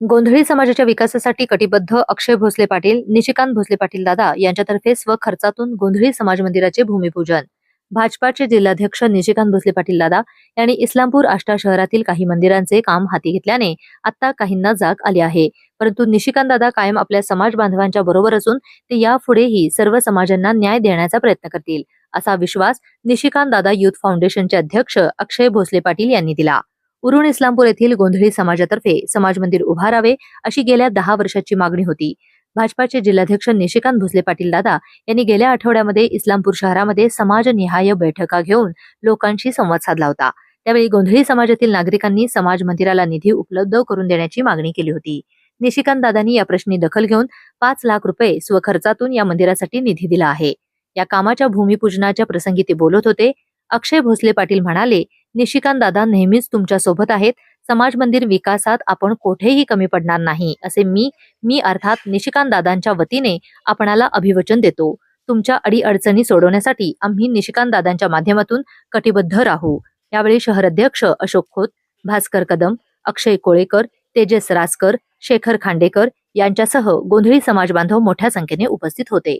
गोंधळी समाजाच्या विकासासाठी कटिबद्ध अक्षय भोसले पाटील निशिकांत भोसले पाटील दादा यांच्यातर्फे स्वखर्चातून गोंधळी समाज मंदिराचे भूमिपूजन. भाजपाचे जिल्हाध्यक्ष निशिकांत भोसले पाटील दादा यांनी इस्लामपूर आष्टा शहरातील काही मंदिरांचे काम हाती घेतल्याने आता काहींना जाग आली आहे. परंतु निशिकांत दादा कायम आपल्या समाज बांधवांच्या बरोबर असून ते यापुढेही सर्व समाजांना न्याय देण्याचा प्रयत्न करतील असा विश्वास निशिकांत दादा युथ फाउंडेशनचे अध्यक्ष अक्षय भोसले पाटील यांनी दिला. उरुण इस्लामपूर येथील गोंधळी समाजातर्फे समाज मंदिर उभारावे अशी गेल्या दहा वर्षाची मागणी होती. भाजपाचे जिल्हाध्यक्ष निशिकांत भोसले पाटील दादा यांनी गेल्या आठवड्यामध्ये इस्लामपूर शहरामध्ये समाजनिहाय बैठका घेऊन लोकांशी संवाद साधला होता. त्यावेळी गोंधळी समाजातील नागरिकांनी समाज मंदिराला निधी उपलब्ध करून देण्याची मागणी केली होती. निशिकांत दादांनी या प्रश्नी दखल घेऊन पाच लाख रुपये स्वखर्चातून या मंदिरासाठी निधी दिला आहे. या कामाच्या भूमिपूजनाच्या प्रसंगी ते बोलत होते. अक्षय भोसले पाटील म्हणाले निशिकांत दादा नेहमीच तुमच्यासोबत आहेत. समाज मंदिर विकासात आपण कोठेही कमी पडणार नाही असे मी मी अर्थात निशिकांत दादांच्या वतीने आपणाला अभिवचन देतो. तुमच्या अडीअडचणी सोडवण्यासाठी आम्ही निशिकांत दादांच्या माध्यमातून कटिबद्ध राहू. यावेळी शहराध्यक्ष अशोक खोत भास्कर कदम अक्षय कोळेकर तेजस रासकर शेखर खांडेकर यांच्यासह गोंधळी समाज बांधव मोठ्या संख्येने उपस्थित होते.